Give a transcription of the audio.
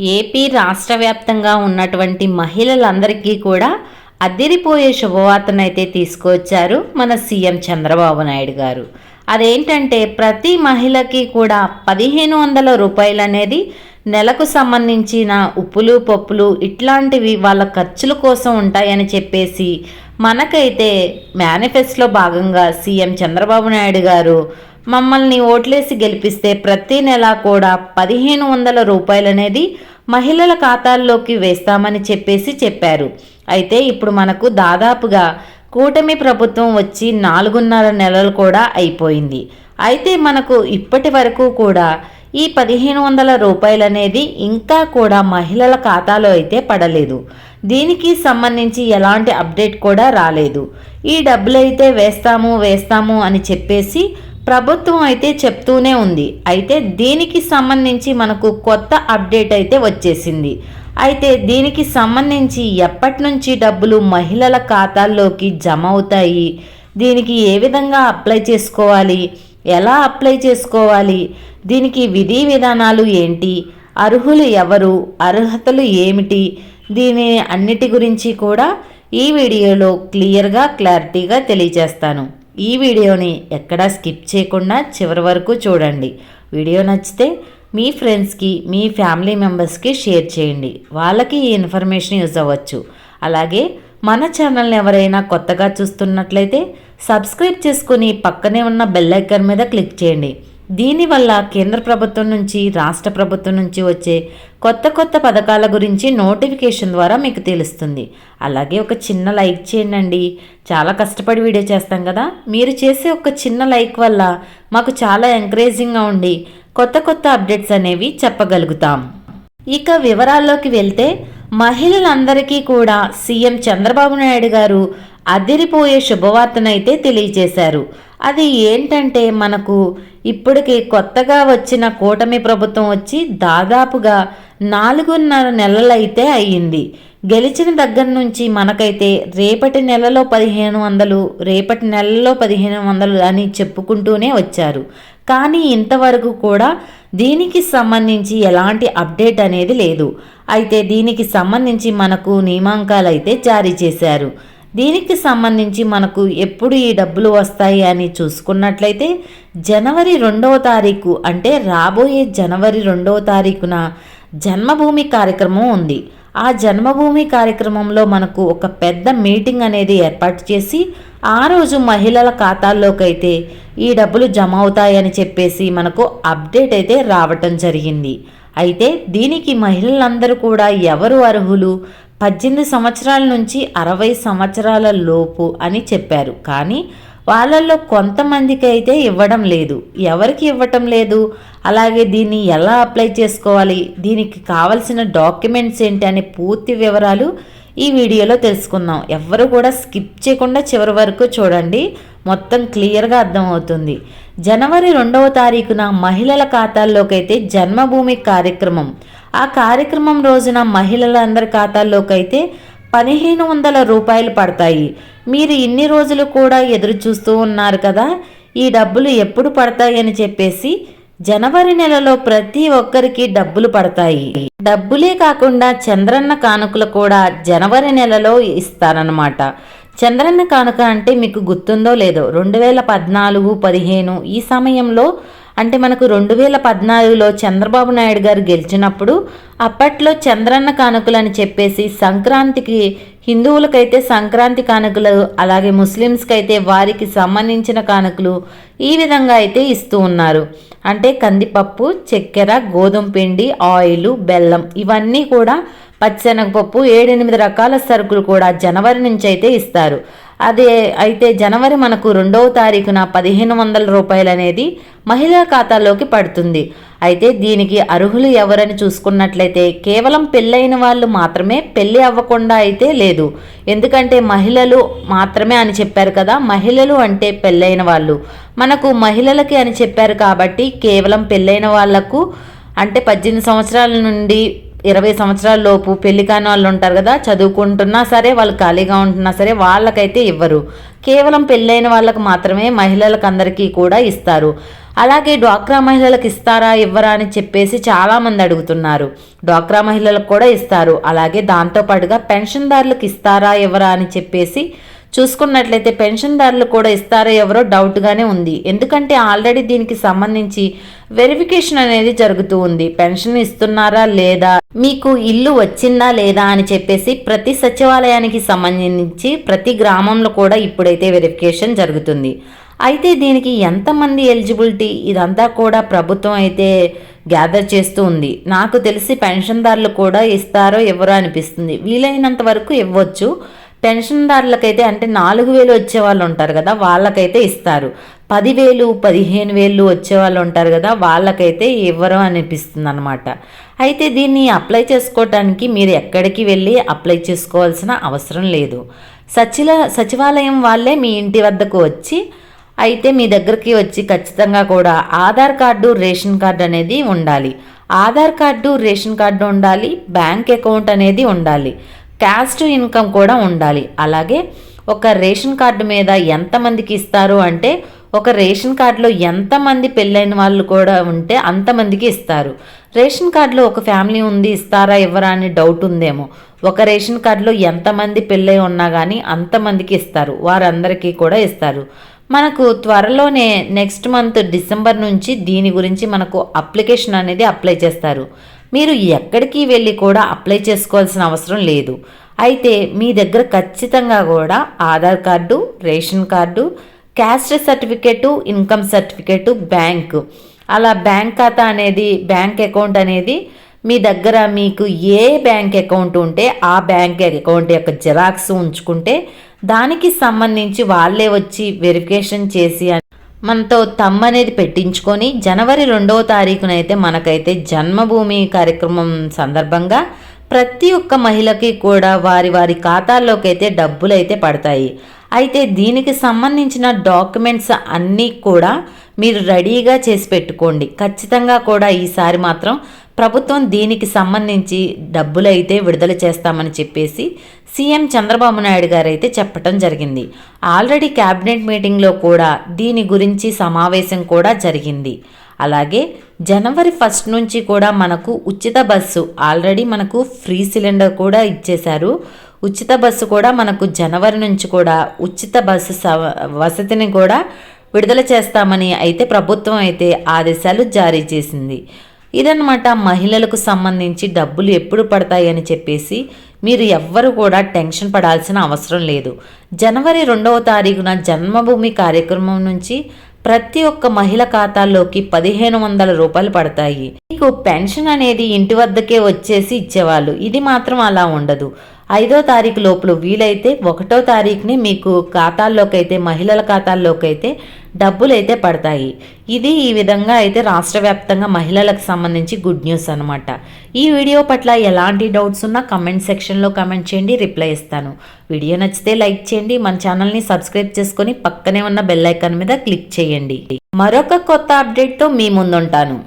AP రాష్ట్ర వ్యాప్తంగా ఉన్నటువంటి మహిళలందరికీ కూడా అదిరిపోయే శుభవార్తనైతే తీసుకొచ్చారు మన సీఎం చంద్రబాబు నాయుడు గారు. అదేంటంటే ప్రతి మహిళకి కూడా పదిహేను వందల రూపాయలు అనేది నెలకు సంబంధించిన ఉప్పులు పప్పులు ఇట్లాంటివి వాళ్ళ ఖర్చుల కోసం ఉంటాయని చెప్పేసి మనకైతే మేనిఫెస్టోలో భాగంగా సీఎం చంద్రబాబు నాయుడు గారు మమ్మల్ని ఓట్లేసి గెలిపిస్తే ప్రతి నెల కూడా పదిహేను వందల రూపాయలనేది మహిళల ఖాతాల్లోకి వేస్తామని చెప్పేసి చెప్పారు. అయితే ఇప్పుడు మనకు దాదాపుగా కూటమి ప్రభుత్వం వచ్చి నాలుగున్నర నెలలు కూడా అయిపోయింది. అయితే మనకు ఇప్పటి వరకు కూడా ఈ పదిహేను వందల రూపాయలు అనేది ఇంకా కూడా మహిళల ఖాతాలో అయితే పడలేదు. దీనికి సంబంధించి ఎలాంటి అప్డేట్ కూడా రాలేదు. ఈ డబ్బులు అయితే వేస్తాము వేస్తాము అని చెప్పేసి ప్రభుత్వం అయితే చెప్తూనే ఉంది. అయితే దీనికి సంబంధించి మనకు కొత్త అప్డేట్ అయితే వచ్చేసింది. అయితే దీనికి సంబంధించి ఎప్పటి నుంచి డబ్బులు మహిళల ఖాతాల్లోకి జమ అవుతాయి? దీనికి ఏ విధంగా అప్లై చేసుకోవాలి? ఎలా అప్లై చేసుకోవాలి? దీనికి విధి విధానాలు ఏంటి? అర్హులు ఎవరు? అర్హతలు ఏమిటి? దీని అన్నిటి గురించి కూడా ఈ వీడియోలో క్లియర్గా క్లారిటీగా తెలియజేస్తాను. ఈ వీడియోని ఎక్కడా స్కిప్ చేయకుండా చివరి వరకు చూడండి. వీడియో నచ్చితే మీ ఫ్రెండ్స్కి మీ ఫ్యామిలీ మెంబర్స్కి షేర్ చేయండి. వాళ్ళకి ఈ ఇన్ఫర్మేషన్ యూజ్ అవ్వచ్చు. అలాగే మన ఛానల్ని ఎవరైనా కొత్తగా చూస్తున్నట్లయితే సబ్స్క్రైబ్ చేసుకుని పక్కనే ఉన్న బెల్ ఐకాన్ మీద క్లిక్ చేయండి. దీనివల్ల కేంద్ర ప్రభుత్వం నుంచి రాష్ట్ర ప్రభుత్వం నుంచి వచ్చే కొత్త కొత్త పథకాల గురించి నోటిఫికేషన్ ద్వారా మీకు తెలుస్తుంది. అలాగే ఒక చిన్న లైక్ చేయండి చాలా కష్టపడి వీడియో చేస్తాం కదా. మీరు చేసే ఒక చిన్న లైక్ వల్ల మాకు చాలా ఎంకరేజింగ్గా ఉండి కొత్త కొత్త అప్డేట్స్ అనేవి చెప్పగలుగుతాం. ఇక వివరాల్లోకి వెళ్తే మహిళలందరికీ కూడా సీఎం చంద్రబాబు నాయుడు గారు అదిరిపోయే శుభవార్తనైతే తెలియజేశారు. అది ఏంటంటే మనకు ఇప్పటికి కొత్తగా వచ్చిన కూటమి ప్రభుత్వం వచ్చి దాదాపుగా నాలుగున్నర నెలలైతే అయ్యింది. గెలిచిన దగ్గర నుంచి మనకైతే రేపటి నెలలో పదిహేను వందలు రేపటి నెలలో పదిహేను వందలు అని చెప్పుకుంటూనే వచ్చారు. కానీ ఇంతవరకు కూడా దీనికి సంబంధించి ఎలాంటి అప్డేట్ అనేది లేదు. అయితే దీనికి సంబంధించి మనకు నియామకాలు అయితే జారీ చేశారు. దీనికి సంబంధించి మనకు ఎప్పుడు ఈ డబ్బులు వస్తాయి అని చూసుకున్నట్లయితే జనవరి రెండవ తారీఖు అంటే రాబోయే జనవరి రెండవ తారీఖున జన్మభూమి కార్యక్రమం ఉంది. ఆ జన్మభూమి కార్యక్రమంలో మనకు ఒక పెద్ద మీటింగ్ అనేది ఏర్పాటు చేసి ఆ రోజు మహిళల ఖాతాల్లోకైతే ఈ డబ్బులు జమ అవుతాయని చెప్పేసి మనకు అప్డేట్ అయితే రావటం జరిగింది. అయితే దీనికి మహిళలందరూ కూడా ఎవరు అర్హులు? పద్దెనిమిది సంవత్సరాల నుంచి అరవై సంవత్సరాల లోపు అని చెప్పారు. కానీ వాళ్ళల్లో కొంతమందికి అయితే ఇవ్వడం లేదు. ఎవరికి ఇవ్వటం లేదు? అలాగే దీన్ని ఎలా అప్లై చేసుకోవాలి? దీనికి కావలసిన డాక్యుమెంట్స్ ఏంటి అనే పూర్తి వివరాలు ఈ వీడియోలో తెలుసుకుందాం. ఎవరు కూడా స్కిప్ చేయకుండా చివరి వరకు చూడండి. మొత్తం క్లియర్గా అర్థమవుతుంది. జనవరి రెండవ తారీఖున మహిళల ఖాతాల్లోకి అయితే జన్మభూమి కార్యక్రమం. ఆ కార్యక్రమం రోజున మహిళలందరి ఖాతాల్లోకి అయితే పదిహేను వందల రూపాయలు పడతాయి. మీరు ఇన్ని రోజులు కూడా ఎదురు చూస్తూ ఉన్నారు కదా? ఈ డబ్బులు ఎప్పుడు పడతాయి అని చెప్పేసి జనవరి నెలలో ప్రతి ఒక్కరికి డబ్బులు పడతాయి. డబ్బులే కాకుండా చంద్రన్న కానుకలు కూడా జనవరి నెలలో ఇస్తారనమాట చంద్రన్న కానుక అంటే మీకు గుర్తుందో లేదో రెండు వేల పద్నాలుగు పదిహేను ఈ సమయంలో అంటే మనకు రెండు వేల పద్నాలుగులో చంద్రబాబు నాయుడు గారు గెలిచినప్పుడు అప్పట్లో చంద్రన్న కానుకలు అని చెప్పేసి సంక్రాంతికి హిందువులకైతే సంక్రాంతి కానుకలు అలాగే ముస్లిమ్స్కి అయితే వారికి సంబంధించిన కానుకలు ఈ విధంగా అయితే ఇస్తూ ఉన్నారు. అంటే కందిపప్పు చక్కెర గోధుమ పిండి ఆయిల్ బెల్లం ఇవన్నీ కూడా పచ్చెనగపప్పు ఏడెనిమిది రకాల సరుకులు కూడా జనవరి నుంచి అయితే ఇస్తారు. అదే అయితే జనవరి మనకు రెండవ తారీఖున పదిహేను వందల రూపాయలు అనేది మహిళా ఖాతాలోకి పడుతుంది. అయితే దీనికి అర్హులు ఎవరని చూసుకున్నట్లయితే కేవలం పెళ్ళైన వాళ్ళు మాత్రమే పెళ్ళి అవ్వకుండా అయితే లేదు. ఎందుకంటే మహిళలు మాత్రమే అని చెప్పారు కదా మహిళలు అంటే పెళ్ళైన వాళ్ళు. మనకు మహిళలకి అని చెప్పారు కాబట్టి కేవలం పెళ్ళైన వాళ్ళకు అంటే పద్దెనిమిది సంవత్సరాల నుండి ఇరవై సంవత్సరాల లోపు పెళ్ళి కాని వాళ్ళు ఉంటారు కదా చదువుకుంటున్నా సరే వాళ్ళు ఖాళీగా ఉంటున్నా సరే వాళ్ళకైతే ఇవ్వరు. కేవలం పెళ్ళైన వాళ్ళకు మాత్రమే మహిళలకు అందరికీ కూడా ఇస్తారు. అలాగే డ్వాక్రా మహిళలకు ఇస్తారా ఇవ్వరా అని చెప్పేసి చాలామంది అడుగుతున్నారు. డ్వాక్రా మహిళలకు కూడా ఇస్తారు. అలాగే దాంతోపాటుగా పెన్షన్దారులకు ఇస్తారా ఇవ్వరా అని చెప్పేసి చూసుకున్నట్లయితే పెన్షన్దారులు కూడా ఇస్తారో ఎవరో డౌట్గానే ఉంది. ఎందుకంటే ఆల్రెడీ దీనికి సంబంధించి వెరిఫికేషన్ అనేది జరుగుతూ ఉంది. పెన్షన్ ఇస్తున్నారా లేదా? మీకు ఇల్లు వచ్చిందా లేదా అని చెప్పేసి ప్రతి సచివాలయానికి సంబంధించి ప్రతి గ్రామంలో కూడా ఇప్పుడైతే వెరిఫికేషన్ జరుగుతుంది. అయితే దీనికి ఎంతమంది ఎలిజిబిలిటీ? ఇదంతా కూడా ప్రభుత్వం అయితే గ్యాదర్ చేస్తూ ఉంది. నాకు తెలిసి పెన్షన్దారులు కూడా ఇస్తారో ఎవరో అనిపిస్తుంది. వీలైనంత వరకు ఇవ్వచ్చు. పెన్షన్దారులకైతే అంటే నాలుగు వేలు వచ్చే వాళ్ళు ఉంటారు కదా వాళ్ళకైతే ఇస్తారు. పదివేలు పదిహేను వేలు వచ్చే వాళ్ళు ఉంటారు కదా వాళ్ళకైతే ఇవ్వరు అనిపిస్తుంది అనమాట అయితే దీన్ని అప్లై చేసుకోవటానికి మీరు ఎక్కడికి వెళ్ళి అప్లై చేసుకోవాల్సిన అవసరం లేదు. సచిల సచివాలయం వాళ్ళే మీ ఇంటి వద్దకు వచ్చి అయితే మీ దగ్గరికి వచ్చి ఖచ్చితంగా కూడా ఆధార్ కార్డు రేషన్ కార్డు అనేది ఉండాలి. ఆధార్ కార్డు రేషన్ కార్డు ఉండాలి బ్యాంక్ అకౌంట్ అనేది ఉండాలి. క్యాస్ట్ ఇన్కమ్ కూడా ఉండాలి. అలాగే ఒక రేషన్ కార్డు మీద ఎంతమందికి ఇస్తారు అంటే ఒక రేషన్ కార్డులో ఎంతమంది పెళ్ళైన వాళ్ళు కూడా ఉంటే అంతమందికి ఇస్తారు. రేషన్ కార్డులో ఒక ఫ్యామిలీ ఉంది ఇస్తారా ఇవ్వరా అని డౌట్ ఉందేమో. ఒక రేషన్ కార్డులో ఎంతమంది పెళ్ళై ఉన్నా కానీ అంతమందికి ఇస్తారు. వారందరికీ కూడా ఇస్తారు. మనకు త్వరలోనే నెక్స్ట్ మంత్ డిసెంబర్ నుంచి దీని గురించి మనకు అప్లికేషన్ అనేది అప్లై చేస్తారు. మీరు ఎక్కడికి వెళ్ళి కూడా అప్లై చేసుకోవాల్సిన అవసరం లేదు. అయితే మీ దగ్గర ఖచ్చితంగా కూడా Aadhaar card ration card caste certificate income certificate bank. అలా బ్యాంక్ ఖాతా అనేది బ్యాంక్ అకౌంట్ అనేది మీ దగ్గర మీకు ఏ బ్యాంక్ అకౌంట్ ఉంటే ఆ బ్యాంక్ అకౌంట్ యొక్క జిరాక్స్ ఉంచుకుంటే దానికి సంబంధించి వాళ్ళే వచ్చి వెరిఫికేషన్ చేసి మనతో తమ్ అనేది పెట్టించుకొని జనవరి రెండవ తారీఖునైతే మనకైతే జన్మభూమి కార్యక్రమం సందర్భంగా ప్రతి ఒక్క మహిళకి కూడా వారి వారి ఖాతాల్లోకి అయితే డబ్బులు అయితే పడతాయి. అయితే దీనికి సంబంధించిన డాక్యుమెంట్స్ అన్నీ కూడా మీరు రెడీగా చేసి పెట్టుకోండి. ఖచ్చితంగా కూడా ఈసారి మాత్రం ప్రభుత్వం దీనికి సంబంధించి డబ్బులు అయితే విడుదల చేస్తామని చెప్పేసి సీఎం చంద్రబాబు నాయుడు గారు అయితే చెప్పటం జరిగింది. ఆల్రెడీ క్యాబినెట్ మీటింగ్లో కూడా దీని గురించి సమావేశం కూడా జరిగింది. అలాగే జనవరి ఫస్ట్ నుంచి కూడా మనకు ఉచిత బస్సు ఆల్రెడీ మనకు ఫ్రీ సిలిండర్ కూడా ఇచ్చేశారు. ఉచిత బస్సు కూడా మనకు జనవరి నుంచి కూడా ఉచిత బస్సు వసతిని కూడా విడుదల చేస్తామని అయితే ప్రభుత్వం అయితే ఆదేశాలు జారీ చేసింది. ఇదన్నమాట మహిళలకు సంబంధించి డబ్బులు ఎప్పుడు పడతాయి అని చెప్పేసి మీరు ఎవ్వరు కూడా టెన్షన్ పడాల్సిన అవసరం లేదు. జనవరి రెండవ తారీఖున జన్మభూమి కార్యక్రమం నుంచి ప్రతి ఒక్క మహిళ ఖాతాల్లోకి పదిహేను వందల రూపాయలు పడతాయి. మీకు పెన్షన్ అనేది ఇంటి వద్దకే వచ్చేసి ఇచ్చేవాళ్ళు. ఇది మాత్రం అలా ఉండదు. ఐదో తారీఖు లోపల వీలైతే ఒకటో తారీఖుని మీకు ఖాతాల్లోకైతే మహిళల ఖాతాల్లోకైతే డబ్బులు అయితే పడతాయి. ఇది ఈ విధంగా అయితే రాష్ట్ర వ్యాప్తంగా మహిళలకు సంబంధించి గుడ్ న్యూస్ అనమాట ఈ వీడియో పట్ల ఎలాంటి డౌట్స్ ఉన్నా కమెంట్ సెక్షన్లో కమెంట్ చేయండి రిప్లై ఇస్తాను. వీడియో నచ్చితే లైక్ చేయండి మన ఛానల్ని సబ్స్క్రైబ్ చేసుకొని పక్కనే ఉన్న బెల్ ఐకాన్ మీద క్లిక్ చేయండి. మరొక కొత్త అప్డేట్తో మీ ముందుంటాను.